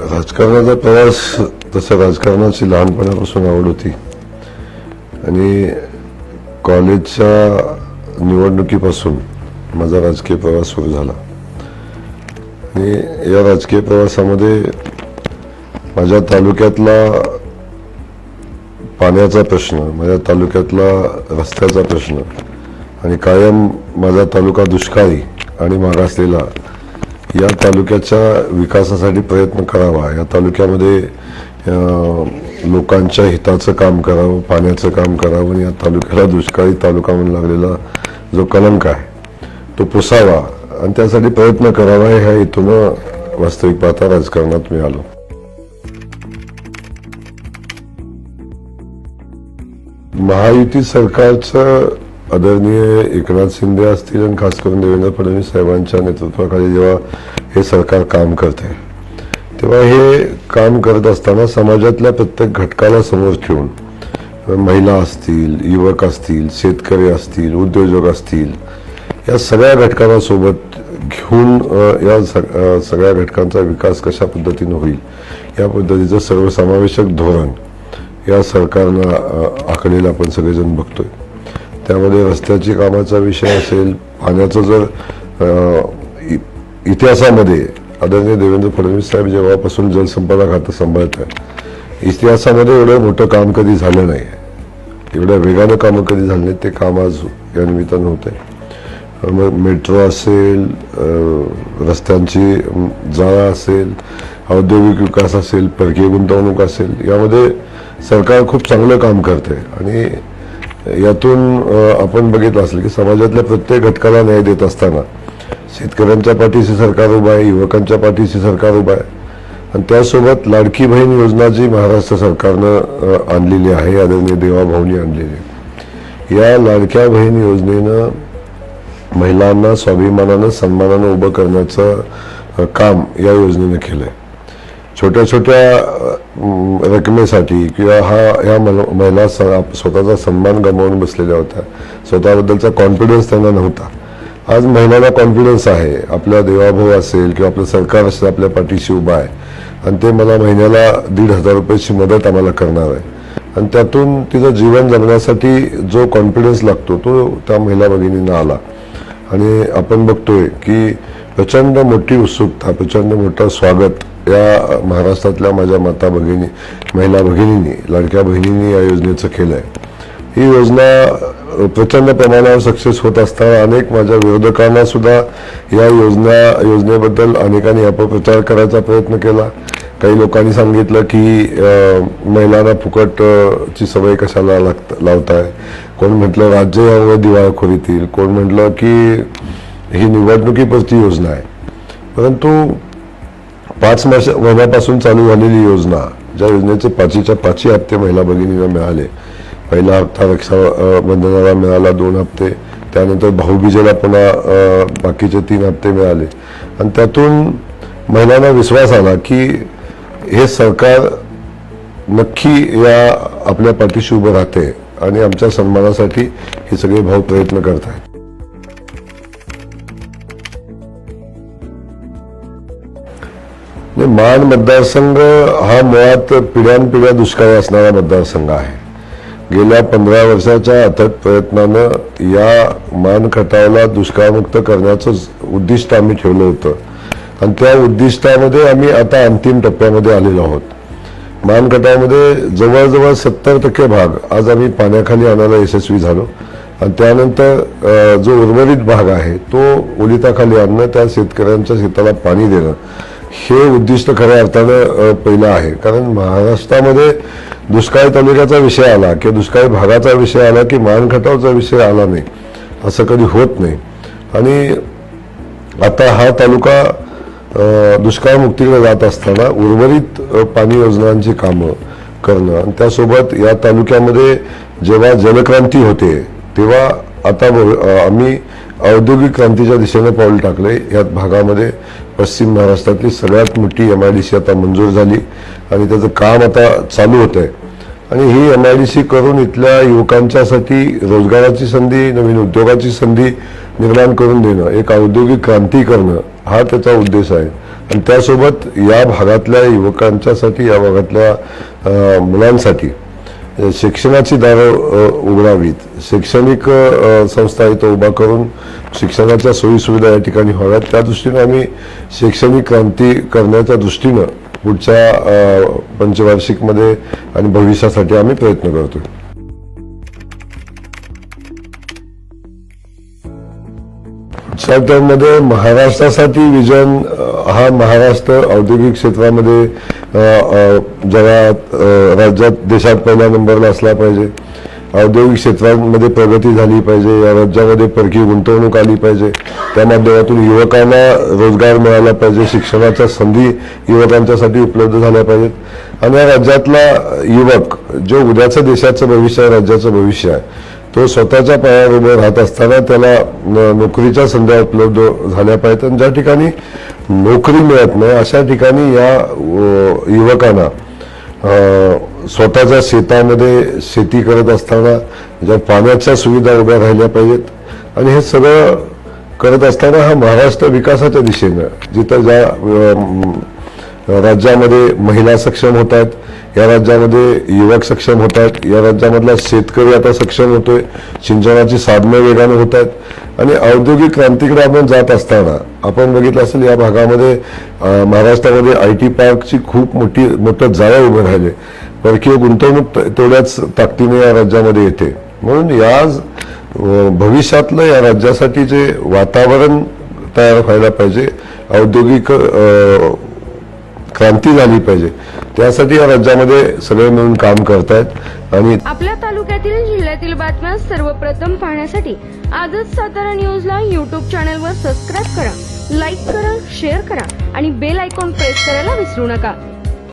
राजकारणाचा प्रवास तसं राजकारणाची लहानपणापासून आवड होती आणि कॉलेजच्या निवडणुकीपासून माझा राजकीय प्रवास सुरू झाला आणि या राजकीय प्रवासामध्ये माझ्या तालुक्यातला पाण्याचा प्रश्न माझ्या तालुक्यातला रस्त्याचा प्रश्न आणि कायम माझा तालुका दुष्काळी आणि मागासलेला या तालुक्याच्या विकासासाठी प्रयत्न करावा. या तालुक्यामध्ये लोकांच्या हिताचं काम करावं पाण्याचं काम करावं आणि या तालुक्याला दुष्काळी तालुका म्हणून लागलेला जो कलंक आहे तो पुसावा आणि त्यासाठी प्रयत्न करावा ह्या हेतून वास्तविक पाहता राजकारणात मी आलो महायुती सरकारचं आदरणीय एकनाथ शिंदे असतील आणि खास करून देवेंद्र फडणवीस साहेबांच्या नेतृत्वाखाली जेव्हा हे सरकार काम करते तेव्हा हे काम करत असताना समाजातल्या प्रत्येक घटकाला समोर ठेवून महिला असतील युवक असतील शेतकरी असतील उद्योजक असतील या सगळ्या घटकांना सोबत घेऊन या सग- सगळ्या घटकांचा विकास कशा पद्धतीनं होईल या पद्धतीचं सर्वसमावेशक धोरण या सरकारनं आखलेलं आपण सगळेजण बघतोय. त्यामध्ये रस्त्याची कामाचा विषय असेल पाण्याचं जर इ- इतिहासामध्ये आदरणीय देवेंद्र फडणवीस साहेब जेव्हापासून जलसंपदा खातं सांभाळत आहे इतिहासामध्ये एवढं मोठं काम कधी झालं नाही. एवढ्या वेगानं कामं कधी झाली नाही ते काम आज या निमित्तानं होत आहे. मग मेट्रो असेल रस्त्यांची जाळा असेल औद्योगिक विकास असेल परकीय गुंतवणूक असेल यामध्ये सरकार खूप चांगलं काम करते आणि यातून आपण बघितलं असेल की समाजातल्या प्रत्येक घटकाला न्याय देत असताना शेतकऱ्यांच्या पाठीशी सरकार उभं आहे युवकांच्या पाठीशी सरकार उभं आहे आणि त्यासोबत लाडकी बहीण योजना जी महाराष्ट्र सरकारनं आणलेली आहे आदरणीय देवाभाऊनी आणलेली आहे. या लाडक्या बहीण योजनेनं महिलांना स्वाभिमानानं सन्मानानं उभं करण्याचं काम या योजनेनं केलं आहे छोट्या छोट्या रकमेसाठी किंवा हा ह्या मल- महिला स- स्वतःचा सन्मान गमावून बसलेल्या होत्या. स्वतःबद्दलचा कॉन्फिडन्स त्यांना नव्हता. आज महिलांना कॉन्फिडन्स आहे. आपला देवाभाऊ असेल किंवा आपलं सरकार असेल आपल्या पाठीशी उभा आहे. आणि ते मला महिन्याला दीड हजार रुपयाची मदत आम्हाला करणार आहे. आणि त्यातून तिचं जीवन जगण्यासाठी जो कॉन्फिडन्स लागतो तो त्या महिला भगिनींना आला. आणि आपण बघतोय की प्रचंड मोठी उत्सुकता प्रचंड मोठं स्वागत या महाराष्ट्रातल्या माझ्या माता भगिनी महिला भगिनींनी लाडक्या बहिणींनी या योजनेचं केलं आहे ही योजना प्रचंड प्रमाणावर सक्सेस होत असताना अनेक माझ्या विरोधकांना सुद्धा या योजना योजनेबद्दल अनेकांनी अपप्रचार करायचा प्रयत्न केला. काही लोकांनी सांगितलं की महिलांना फुकट ची सवय कशाला लागत लावताय? कोण म्हटलं राज्य यावर दिवाळखोरीतील कोण म्हटलं की ही निवडणुकीपुरती योजना आहे? परंतु पाच मास महिन्यापासून चालू झालेली योजना ज्या योजनेचे पाचीच्या पाचही हप्ते महिला भगिनींना मिळाले. पहिला हप्ता रक्षा बंधनाला मिळाला दोन हप्ते त्यानंतर भाऊबीजेला पुन्हा बाकीचे तीन हप्ते मिळाले. आणि त्यातून महिलांना विश्वास आला की हे सरकार नक्की या आपल्या पाठीशी उभं राहते आणि आमच्या सन्मानासाठी हे सगळे भाऊ प्रयत्न करत आहेत म्हणजे मान मतदारसंघ हा मुळात पिढ्यानपिढ्या दुष्काळी असणारा मतदारसंघ आहे. गेल्या पंधरा वर्षाच्या अथक प्रयत्नानं या मान खटावला दुष्काळमुक्त करण्याचं उद्दिष्ट आम्ही ठेवलं होतं. आणि त्या उद्दिष्टामध्ये आम्ही आता अंतिम टप्प्यामध्ये आलेलो आहोत. मान खटावमध्ये जवळजवळ सत्तर टक्के भाग आज आम्ही पाण्याखाली आणायला यशस्वी झालो. आणि त्यानंतर जो उर्वरित भाग आहे तो ओलिताखाली आणणं त्या शेतकऱ्यांच्या शेताला पाणी देणं हे उद्दिष्ट खऱ्या अर्थानं पहिलं आहे. कारण महाराष्ट्रामध्ये दुष्काळी तालुक्याचा विषय आला किंवा दुष्काळी भागाचा विषय आला की मानखटावचा विषय आला नाही असं कधी होत नाही. आणि आता हा तालुका दुष्काळमुक्तीकडे जात असताना उर्वरित पाणी योजनांची कामं करणं आणि त्यासोबत या तालुक्यामध्ये जेव्हा जलक्रांती होते तेव्हा आता आम्ही औद्योगिक क्रांतीच्या दिशेने पाऊल टाकले या भागामध्ये पश्चिम महाराष्ट्रातली सगळ्यात मोठी एम आय डी सी आता मंजूर झाली आणि त्याचं काम आता चालू होत आहे आणि ही एम आय डी सी करून इथल्या युवकांच्यासाठी रोजगाराची संधी नवीन उद्योगाची संधी निर्माण करून देणं एक औद्योगिक क्रांती करणं हा त्याचा उद्देश आहे. आणि त्यासोबत या भागातल्या युवकांच्यासाठी या भागातल्या मुलांसाठी शिक्षणाची दारं उघडावीत शैक्षणिक संस्था इथं उभा करून शिक्षणाच्या सोयीसुविधा या ठिकाणी व्हाव्यात त्या दृष्टीनं आम्ही शैक्षणिक क्रांती करण्याच्या दृष्टीनं पुढच्या पंचवार्षिकमध्ये आणि भविष्यासाठी आम्ही प्रयत्न करतो पुढच्या महाराष्ट्रासाठी विजन हा महाराष्ट्र औद्योगिक क्षेत्रामध्ये जगात राज्यात देशात पहिल्या नंबरला असला पाहिजे. औद्योगिक क्षेत्रांमध्ये प्रगती झाली पाहिजे या राज्यामध्ये परकीय गुंतवणूक आली पाहिजे. त्या माध्यमातून युवकांना रोजगार मिळाला पाहिजे शिक्षणाच्या संधी युवकांच्यासाठी उपलब्ध झाल्या पाहिजेत. आणि या राज्यातला युवक जो उद्याचं देशाचं भविष्य आहे राज्याचं भविष्य आहे तो स्वतःच्या पायावर उभं राहत असताना त्याला न- नोकरीच्या संध्या उपलब्ध झाल्या पाहिजेत आणि ज्या ठिकाणी नोकरी मिळत नाही अशा ठिकाणी या युवकांना स्वतःच्या शेतामध्ये शेती करत असताना ज्या पाण्याच्या सुविधा उभ्या राहिल्या पाहिजेत आणि हे सगळं करत असताना हा महाराष्ट्र विकासाच्या दिशेनं जिथं ज्या राज्यामध्ये महिला सक्षम होत आहेत या राज्यामध्ये युवक सक्षम होत आहेत या राज्यामधला शेतकरी आता सक्षम होतोय. सिंचनाची साधनं वेगाने होत आहेत आणि औद्योगिक क्रांतीकडे आपण जात असताना आपण बघितलं असेल या भागामध्ये महाराष्ट्रामध्ये आय टी पार्कची खूप मोठी मोठं जाळं उभं राहिले. परकीय गुंतवणूक तेवढ्याच ताकदीने या राज्यामध्ये येते. म्हणून या भविष्यातलं या राज्यासाठी जे वातावरण तयार व्हायला पाहिजे औद्योगिक क्रांती झाली पाहिजे त्यासाठी या राज्यामध्ये सगळे मिळून काम करतायत. आणि आपल्या तालुक्यातील जिल्ह्यातील बातम्या सर्वप्रथम पाहण्यासाठी आजच सातारा न्यूजला युट्यूब चॅनलवर सबस्क्राईब करा लाईक करा शेअर करा आणि बेल आयकॉन प्रेस करायला विसरू नका.